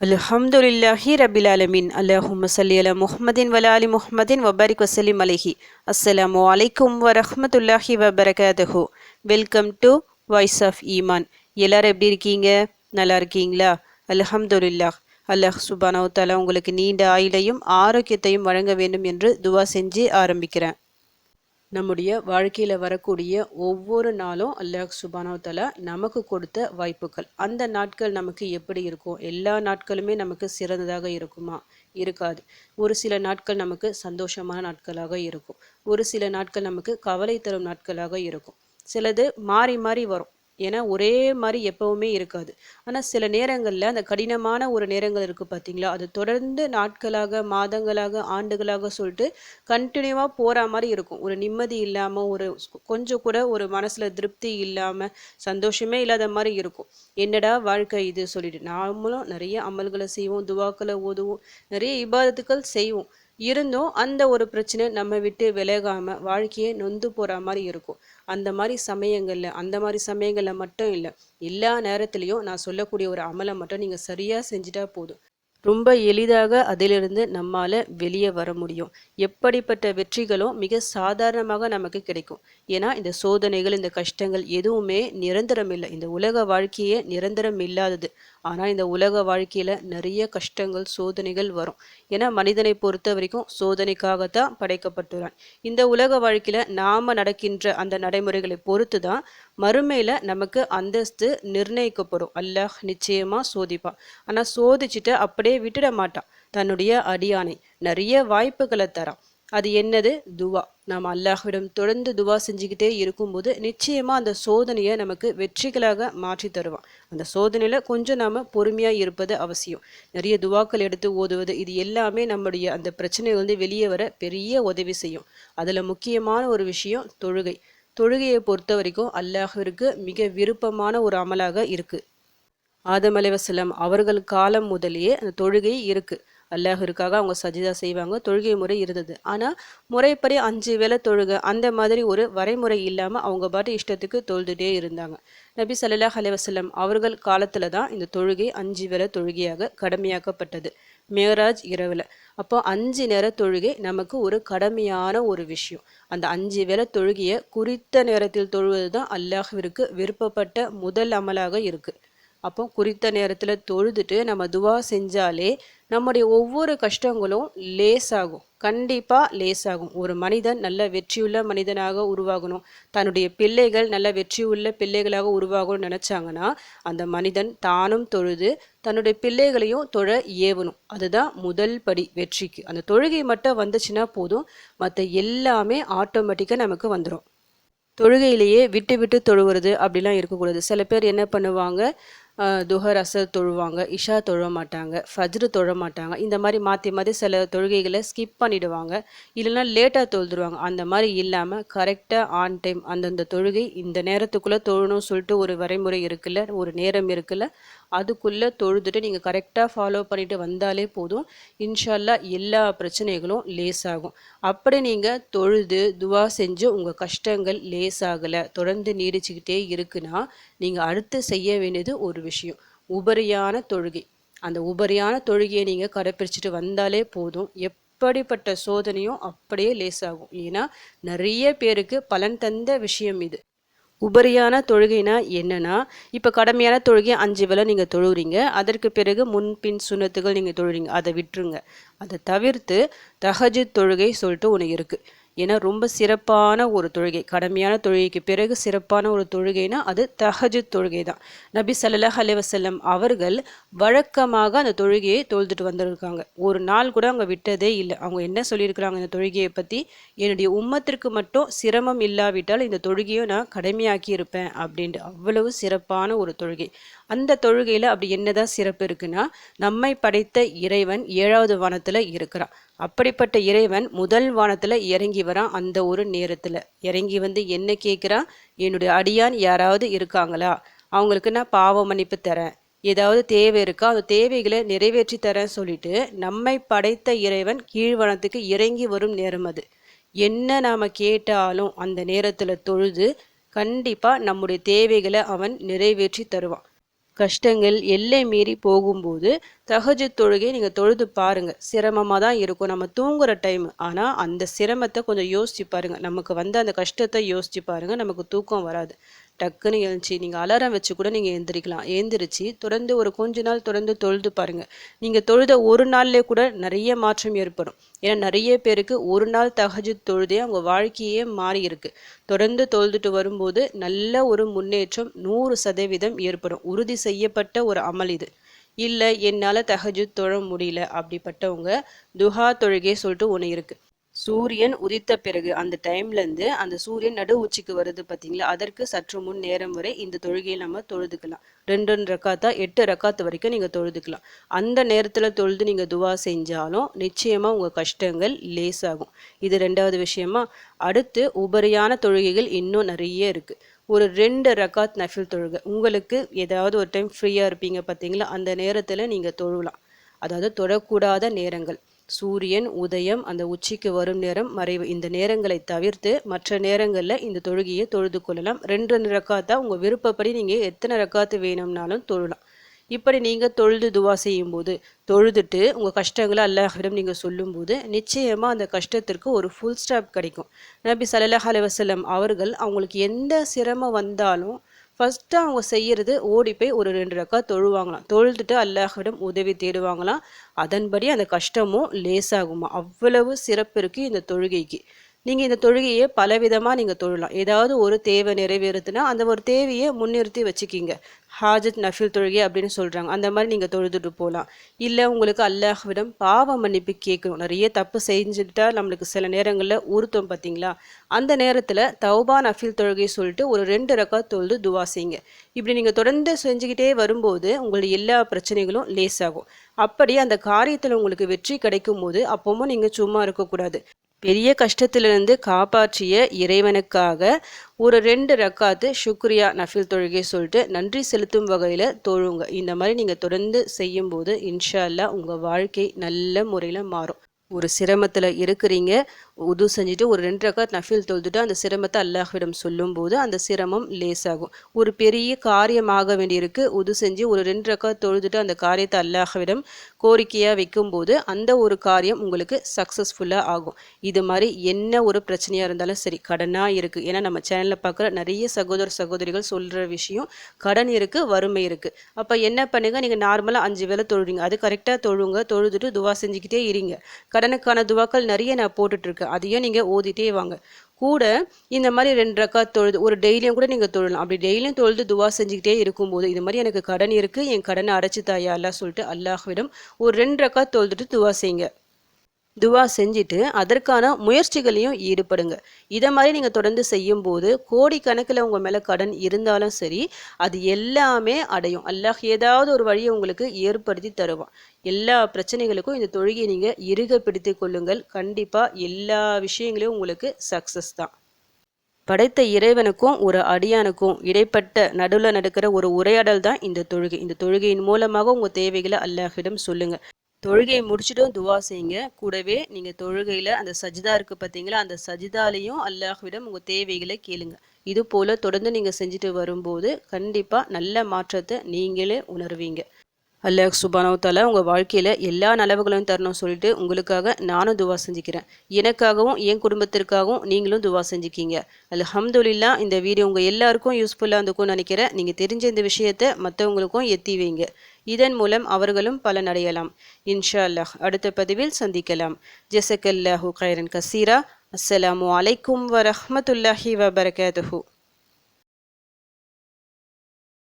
அல்ஹம்துலில்லாஹி ரபில் அலமின் அல்லாஹும்ம சல்லி அலா முஹமதின் வலாலி முஹமதின் வபாரிக் வசலிம் அலஹி. அஸ்ஸலாமு அலைக்கும் வரஹமத்துல்லாஹி வபரகாதஹு welcome to voice of Eeman. எல்லாரும் எப்படி இருக்கீங்க? நல்லா இருக்கீங்களா? அல்ஹம்துலில்லாஹ். அல்லாஹ் சுபானவு தஆலா உங்களுக்கு நீண்ட ஆயுளையும் ஆரோக்கியத்தையும் வழங்க வேண்டும் என்று துவா செஞ்சு ஆரம்பிக்கிறேன். நம்முடைய வாழ்க்கையில் வரக்கூடிய ஒவ்வொரு நாளும் அல்லாஹ் சுபானவ நமக்கு கொடுத்த வாய்ப்புகள். அந்த நாட்கள் நமக்கு எப்படி இருக்கும் எல்லா நாட்களுமே நமக்கு சிறந்ததாக இருக்குமா? இருக்காது. ஒரு சில நாட்கள் நமக்கு சந்தோஷமான நாட்களாக இருக்கும். ஒரு சில நாட்கள் நமக்கு கவலை தரும் நாட்களாக இருக்கும். சிலது மாறி மாறி வரும். ஏன்னா ஒரே மாதிரி எப்பவுமே இருக்காது. ஆனால் சில நேரங்களில் அந்த கடினமான ஒரு நேரங்கள் இருக்குது பார்த்தீங்களா அது தொடர்ந்து நாட்களாக மாதங்களாக ஆண்டுகளாக சொல்லிட்டு கண்டினியூவாக போகிற மாதிரி இருக்கும். ஒரு நிம்மதி இல்லாமல் ஒரு கொஞ்சம் கூட ஒரு மனசில் திருப்தி இல்லாமல் சந்தோஷமே இல்லாத மாதிரி இருக்கும். என்னடா வாழ்க்கை இது சொல்லிட்டு நாமளும் நிறைய அமல்களை செய்வோம் துவாக்களை ஓதுவோம் நிறைய இபாதத்துக்கள் செய்வோம். இருந்தும் அந்த ஒரு பிரச்சனை நம்ம விட்டு விலகாமல் வாழ்க்கையே நொந்து போகிற மாதிரி இருக்கும். அந்த மாதிரி சமயங்களில் அந்த மாதிரி சமயங்களில் மட்டும் இல்லை எல்லா நேரத்துலையும் நான் சொல்லக்கூடிய ஒரு அமலை மட்டும் நீங்கள் சரியாக செஞ்சுட்டா போதும். ரொம்ப எளிதாக அதிலிருந்து நம்மால் வெளியே வர முடியும். எப்படிப்பட்ட வெற்றிகளும் மிக சாதாரணமாக நமக்கு கிடைக்கும். ஏன்னா இந்த சோதனைகள் இந்த கஷ்டங்கள் எதுவுமே நிரந்தரம் இல்லை இந்த உலக வாழ்க்கையே நிரந்தரம் இல்லாதது. ஆனால் இந்த உலக வாழ்க்கையில நிறைய கஷ்டங்கள் சோதனைகள் வரும். ஏன்னா மனிதனை பொறுத்த வரைக்கும் சோதனைக்காகத்தான் படைக்கப்பட்டுள்ளான் இந்த உலக வாழ்க்கையில நாம நடக்கின்ற அந்த நடைமுறைகளை பொறுத்து தான் மறுமையில் நமக்கு அந்தஸ்து நிர்ணயிக்கப்படும். அல்லாஹ் நிச்சயமாக சோதிப்பான். ஆனால் சோதிச்சுட்டு அப்படியே விட்டுட மாட்டான். தன்னுடைய அடியானை. நிறைய வாய்ப்புகளை தரான். அது என்னது? துவா. நாம் அல்லாஹ்விடம் தொடர்ந்து துவா செஞ்சுக்கிட்டே இருக்கும்போது நிச்சயமாக அந்த சோதனையை நமக்கு வெற்றிகளாக மாற்றி தருவான். அந்த சோதனையில் கொஞ்சம் நாம் பொறுமையாக இருப்பது அவசியம். நிறைய துவாக்கள் எடுத்து ஓதுவது இது எல்லாமே நம்முடைய அந்த பிரச்சனை வந்து வெளியே வர பெரிய உதவி செய்யும். அதில் முக்கியமான ஒரு விஷயம் தொழுகை. தொழுகையை பொறுத்த வரைக்கும் அல்லாஹிற்கு மிக விருப்பமான ஒரு அமலாக இருக்கு. ஆதம் அலைவசலம் அவர்கள் காலம் முதலேயே அந்த தொழுகை இருக்குது அல்லாஹிற்காக அவங்க சஜிதா செய்வாங்க தொழுகை முறை இருந்தது. ஆனால் முறைப்படி அஞ்சு வேலை தொழுகை அந்த மாதிரி ஒரு வரைமுறை இல்லாமல் அவங்க பாட்டு இஷ்டத்துக்கு தொழுதுட்டே இருந்தாங்க. நபி சல்லாஹ் அலைவசல்லம் அவர்கள் காலத்தில் தான் இந்த தொழுகை அஞ்சு வேலை தொழுகையாக கடமையாக்கப்பட்டது. மேராஜ் இரவில். அப்போ அஞ்சு நேர தொழுகை நமக்கு ஒரு கடமையான ஒரு விஷயம். அந்த அஞ்சு வேலை தொழுகையை குறித்த நேரத்தில் தொழுவது தான் அல்லாஹிற்கு விருப்பப்பட்ட முதல் அமலாக இருக்குது அப்போ குறித்த நேரத்தில் தொழுதுட்டு நம்ம துவா செஞ்சாலே நம்முடைய ஒவ்வொரு கஷ்டங்களும் லேசாகும். கண்டிப்பாக லேசாகும். ஒரு மனிதன் நல்ல வெற்றியுள்ள மனிதனாக உருவாகணும். தன்னுடைய பிள்ளைகள் நல்ல வெற்றியுள்ள பிள்ளைகளாக உருவாகணும்னு நினச்சாங்கன்னா அந்த மனிதன் தானும் தொழுது தன்னுடைய பிள்ளைகளையும் தொழ ஏவணும். அதுதான் முதல் படி வெற்றிக்கு. அந்த தொழுகை மட்டும் வந்துச்சுன்னா போதும். மற்ற எல்லாமே ஆட்டோமேட்டிக்காக நமக்கு வந்துடும் தொழுகையிலேயே விட்டு விட்டு தொழுவுறது அப்படிலாம் இருக்கக்கூடாது. சில பேர் என்ன பண்ணுவாங்க துஹர் அசர் தொழுவாங்க இஷா தொழ மாட்டாங்க ஃபஜ்ரு தொழ மாட்டாங்க இந்த மாதிரி மாற்றி மாற்றி சில தொழுகைகளை ஸ்கிப் பண்ணிடுவாங்க. இல்லைன்னா லேட்டாக தொழுதுருவாங்க. அந்த மாதிரி இல்லாமல் கரெக்டாக ஆன் டைம் அந்தந்த தொழுகை இந்த நேரத்துக்குள்ளே தொழணும்னு சொல்லிட்டு ஒரு வரைமுறை இருக்குல்ல ஒரு நேரம் இருக்குல்ல அதுக்குள்ளே தொழுதுட்டு நீங்கள் கரெக்டாக ஃபாலோ பண்ணிட்டு வந்தாலே போதும். இன்ஷால்லா எல்லா பிரச்சனைகளும் லேஸ் ஆகும். அப்படி நீங்கள் தொழுது துவா செஞ்சு உங்கள் கஷ்டங்கள் லேஸ் ஆகலை தொடர்ந்து நீடிச்சுக்கிட்டே இருக்குன்னா நீங்கள் அடுத்து செய்ய வேண்டியது ஒரு விஷயம். உபரியான தொழுகை. அந்த உபரியான தொழுகையை நீங்கள் கடைப்பிடிச்சிட்டு வந்தாலே போதும். எப்படிப்பட்ட சோதனையும் அப்படியே லேசாகும். ஏன்னா நிறைய பேருக்கு பலன் தந்த விஷயம் இது. உபரியான தொழுகைனா என்னன்னா இப்போ கடமையான தொழுகை அஞ்சு வேலை நீங்கள் தொழுகிறீங்க அதற்கு பிறகு முன்பின் சுண்ணத்துகள் நீங்கள் தொழுறீங்க. அதை விட்டுருங்க. அதை தவிர்த்து தஹஜு தொழுகை சொல்லிட்டு ஒன்று இருக்குது ஏன்னா ரொம்ப சிறப்பான ஒரு தொழுகை கடமையான தொழுகைக்கு பிறகு சிறப்பான ஒரு தொழுகைனா அது தஹஜு தொழுகை தான். நபி சல்லாஹ் அலைவசல்லம் அவர்கள் வழக்கமாக அந்த தொழுகையை தொழுதுட்டு வந்திருக்காங்க. ஒரு நாள் கூட அவங்க விட்டதே இல்லை. அவங்க என்ன சொல்லியிருக்கிறாங்க இந்த தொழுகையை பற்றி என்னுடைய உம்மத்திற்கு மட்டும் சிரமம் இல்லாவிட்டால் இந்த தொழுகையை நான் கடமையாக்கி இருப்பேன் அப்படின்ட்டு. அவ்வளவு சிறப்பான ஒரு தொழுகை. அந்த தொழுகையில் அப்படி என்னதான் சிறப்பு இருக்குன்னா நம்மை படைத்த இறைவன் ஏழாவது வானத்தில் இருக்கிறான். அப்படிப்பட்ட இறைவன் முதல் வானத்தில் இறங்கி வரான் அந்த ஒரு நேரத்தில். இறங்கி வந்து என்ன கேட்குறான் என்னுடைய அடியான் யாராவது இருக்காங்களா? அவங்களுக்கு நான் பாவ மன்னிப்பு தரேன். ஏதாவது தேவை இருக்கா? அந்த தேவைகளை நிறைவேற்றி தரேன் சொல்லிட்டு நம்மை படைத்த இறைவன் கீழ்வனத்துக்கு இறங்கி வரும் நேரம் அது. என்ன நாம் கேட்டாலும் அந்த நேரத்தில் தொழுது கண்டிப்பாக நம்முடைய தேவைகளை அவன் நிறைவேற்றி தருவான். கஷ்டங்கள் எல்லை மீறி போகும்போது தகஜ தொழுகை நீங்கள் தொழுது பாருங்கள் சிரமமாக தான் இருக்கும். நம்ம தூங்குற டைம் ஆனால் அந்த சிரமத்தை கொஞ்சம் யோசிச்சு பாருங்கள் நமக்கு வந்த அந்த கஷ்டத்தை யோசிச்சு பாருங்கள் நமக்கு தூக்கம் வராது. டக்குன்னு எழுந்துச்சு. நீங்கள் அலாரம் வச்சு கூட நீங்கள் எழுந்திரிக்கலாம் எழுந்திரிச்சு தொடர்ந்து ஒரு கொஞ்ச நாள் தொடர்ந்து தொழுது பாருங்கள் நீங்கள் தொழுத ஒரு நாள்லேயே கூட நிறைய மாற்றம் ஏற்படும். ஏன்னா நிறைய பேருக்கு ஒரு நாள் தகஜு தொழுதே அவங்க வாழ்க்கையே மாறி இருக்கு. தொடர்ந்து தொழுதுட்டு வரும்போது நல்ல ஒரு முன்னேற்றம் நூறு சதவீதம் ஏற்படும். உறுதி செய்யப்பட்ட ஒரு அமல் இது. இல்லை என்னால் தகஜு தொழ முடியல அப்படிப்பட்டவங்க துஹா தொழுகை சொல்லிட்டு ஒன்று இருக்குது சூரியன் உதித்த பிறகு அந்த டைம்லேருந்து அந்த சூரியன் நடு உச்சிக்கு வருது பார்த்தீங்களா அதற்கு சற்று முன் நேரம் வரை இந்த தொழுகையை நம்ம தொழுதுக்கலாம். ரெண்டு ரெண்டு ரக்காத்தா எட்டு ரக்காத்து வரைக்கும் நீங்கள் தொழுதுக்கலாம். அந்த நேரத்தில் தொழுது நீங்கள் துவா செஞ்சாலும் நிச்சயமாக உங்கள் கஷ்டங்கள் லேசாகும். இது ரெண்டாவது விஷயமா. அடுத்து உபரியான தொழுகைகள் இன்னும் நிறைய இருக்குது ஒரு ரெண்டு ரக்காத் நஃபில் தொழுகை. உங்களுக்கு ஏதாவது ஒரு டைம் ஃப்ரீயாக இருப்பீங்க பார்த்தீங்களா அந்த நேரத்தில் நீங்கள் தொழுலாம். அதாவது தொழக்கூடாத நேரங்கள். சூரியன் உதயம் அந்த உச்சிக்கு வரும் நேரம் மறைவு இந்த நேரங்களை தவிர்த்து மற்ற நேரங்களில் இந்த தொழுகையை தொழுது கொள்ளலாம். ரெண்டு ரெண்டு ரக்காத்தா உங்கள் விருப்பப்படி நீங்கள் எத்தனை ரக்காத்து வேணும்னாலும் தொழலாம். இப்படி நீங்கள் தொழுது துவா செய்யும்போது தொழுதுட்டு உங்கள் கஷ்டங்களை அல்லாஹிடம் நீங்கள் சொல்லும்போது நிச்சயமாக அந்த கஷ்டத்திற்கு ஒரு ஃபுல் ஸ்டாப் கிடைக்கும். நபி சல்லாஹ் அலுவலம் அவர்கள் அவங்களுக்கு எந்த சிரமம் வந்தாலும் ஃபஸ்ட்டு அவங்க செய்கிறது ஓடி போய் ஒரு ரெண்டு ரக்கா தொழுவாங்களாம். தொழுதுட்டு அல்லாஹிடம் உதவி தேடுவாங்களாம். அதன்படி அந்த கஷ்டமும் லேசாகுமா அவ்வளவு சிறப்பு இருக்குது இந்த தொழுகைக்கு. நீங்கள் இந்த தொழுகையை பலவிதமாக நீங்கள் தொழலாம். ஏதாவது ஒரு தேவை நிறைவேறுதுன்னா அந்த ஒரு தேவையை முன்னிறுத்தி வச்சுக்கிங்க. ஹாஜத் நஃபில் தொழுகை அப்படின்னு சொல்கிறாங்க அந்த மாதிரி நீங்கள் தொழுதுட்டு போகலாம் இல்லை உங்களுக்கு அல்லாஹ்விடம் பாவ மன்னிப்பு கேட்கணும். நிறைய தப்பு செஞ்சுட்டா நம்மளுக்கு சில நேரங்களில் உறுத்தம் பார்த்தீங்களா அந்த நேரத்தில் தௌபா நஃபில் தொழுகை சொல்லிட்டு ஒரு ரெண்டு ரக்கா தொழுது துவா செய்யுங்க. இப்படி நீங்கள் தொடர்ந்து செஞ்சுக்கிட்டே வரும்போது உங்களுடைய எல்லா பிரச்சனைகளும் லேசாகும். அப்படி அந்த காரியத்தில் உங்களுக்கு வெற்றி கிடைக்கும் போது அப்பவும் நீங்கள் சும்மா இருக்கக்கூடாது. பெரிய கஷ்டத்திலிருந்து காப்பாற்றிய இறைவனுக்காக ஒரு ரெண்டு ரக்காத்து சுக்ரியா நஃபில் தொழுகை சொல்லிட்டு நன்றி செலுத்தும் வகையில் தொழுங்க. இந்த மாதிரி நீங்கள் தொடர்ந்து செய்யும்போது இன்ஷா அல்லா உங்கள் வாழ்க்கை நல்ல முறையில் மாறும். ஒரு சிரமத்தில் இருக்கிறீங்க உது செஞ்சுட்டு ஒரு ரெண்டு ரக்காத் நஃபில் தொழுதுட்டு அந்த சிரமத்தை அல்லாஹ்விடம் சொல்லும்போது அந்த சிரமம் லேசாகும். ஒரு பெரிய காரியமாக வேண்டியிருக்கு. உது செஞ்சு ஒரு ரெண்டு ரக்காத் தொழுதுட்டு அந்த காரியத்தை அல்லாஹ்விடம் கோரிக்கையாக வைக்கும்போது அந்த ஒரு காரியம் உங்களுக்கு சக்ஸஸ்ஃபுல்லாக ஆகும். இது மாதிரி என்ன ஒரு பிரச்சனையாக இருந்தாலும் சரி கடனாக இருக்குது ஏன்னா நம்ம சேனலில் பார்க்குற நிறைய சகோதர சகோதரிகள் சொல்கிற விஷயம் கடன் இருக்குது வறுமை இருக்குது அப்போ என்ன பண்ணுங்க? நீங்கள் நார்மலாக அஞ்சு வேலை தொழுறீங்க. அது கரெக்டாக தொழுங்க தொழுதுட்டு துவா செஞ்சுக்கிட்டே இருங்க. கடனுக்கான துவாக்கள் நிறைய நான் போட்டுட்ருக்கேன் அதையும் நீங்கள் ஓதிட்டே வாங்க. கூட இந்த மாதிரி ரெண்டு ரக்கா தொழுது ஒரு டெய்லியும் கூட நீங்கள் தொழலாம். அப்படி டெய்லியும் தொழுது துவா செஞ்சுக்கிட்டே இருக்கும்போது இது மாதிரி எனக்கு கடன் இருக்குது என் கடனை அடைச்சி தாயா அல்லா சொல்லிட்டு அல்லாஹ்விடம் ஒரு ரெண்டு ரக்கா தொழுதுட்டு துவா செய்யுங்க. துவா செஞ்சுட்டு அதற்கான முயற்சிகளையும் ஈடுபடுங்க. இதை மாதிரி நீங்கள் தொடர்ந்து செய்யும்போது கோடிக்கணக்கில் உங்கள் மேலே கடன் இருந்தாலும் சரி அது எல்லாமே அடையும். அல்லாஹ் ஏதாவது ஒரு வழியை உங்களுக்கு ஏற்படுத்தி தருவான். எல்லா பிரச்சனைகளுக்கும் இந்த தொழுகையை நீங்கள் இறுக பிடித்து கொள்ளுங்கள். கண்டிப்பாக எல்லா விஷயங்களையும் உங்களுக்கு சக்ஸஸ் தான். படைத்த இறைவனுக்கும் ஒரு அடியானுக்கும் இடைப்பட்ட நடுவில் நடக்கிற ஒரு உரையாடல் தான் இந்த தொழுகை. இந்த தொழுகையின் மூலமாக உங்கள் தேவைகளை அல்லாஹிடம் சொல்லுங்கள் தொழுகையை முடிச்சுட்டும் துவா செய்யுங்க. கூடவே நீங்கள் தொழுகையில் அந்த சஜிதா இருக்குது பார்த்தீங்களா அந்த சஜிதாலையும் அல்லாஹ்விடம் உங்கள் தேவைகளை கேளுங்க. இது போல் தொடர்ந்து நீங்கள் செஞ்சுட்டு வரும்போது கண்டிப்பாக நல்ல மாற்றத்தை நீங்களே உணர்வீங்க. அல்லாஹ் சுபானவத்தால உங்கள் வாழ்க்கையில் எல்லா நலவுகளையும் தரணும் சொல்லிட்டு உங்களுக்காக நானும் துவா செஞ்சுக்கிறேன். எனக்காகவும் என் குடும்பத்திற்காகவும் நீங்களும் துவா செஞ்சுக்கிங்க. அல்ஹம்துலில்லா இந்த வீடியோ உங்கள் எல்லாருக்கும் யூஸ்ஃபுல்லாக இருந்துக்கும் நினைக்கிறேன். நீங்கள் தெரிஞ்ச இந்த விஷயத்தை மற்றவங்களுக்கும் எத்தி வைங்க. இதன் மூலம் அவர்களும் பலனடையலாம். இன்ஷா அல்லாஹ். அடுத்த பதிவில் சந்திக்கலாம். ஜெசக்கல்லாஹு கைரன் கசீரா. அஸ்ஸலாமு அலைக்கும் வரஹமத்துல்லாஹி வபரகாத்துஹூ.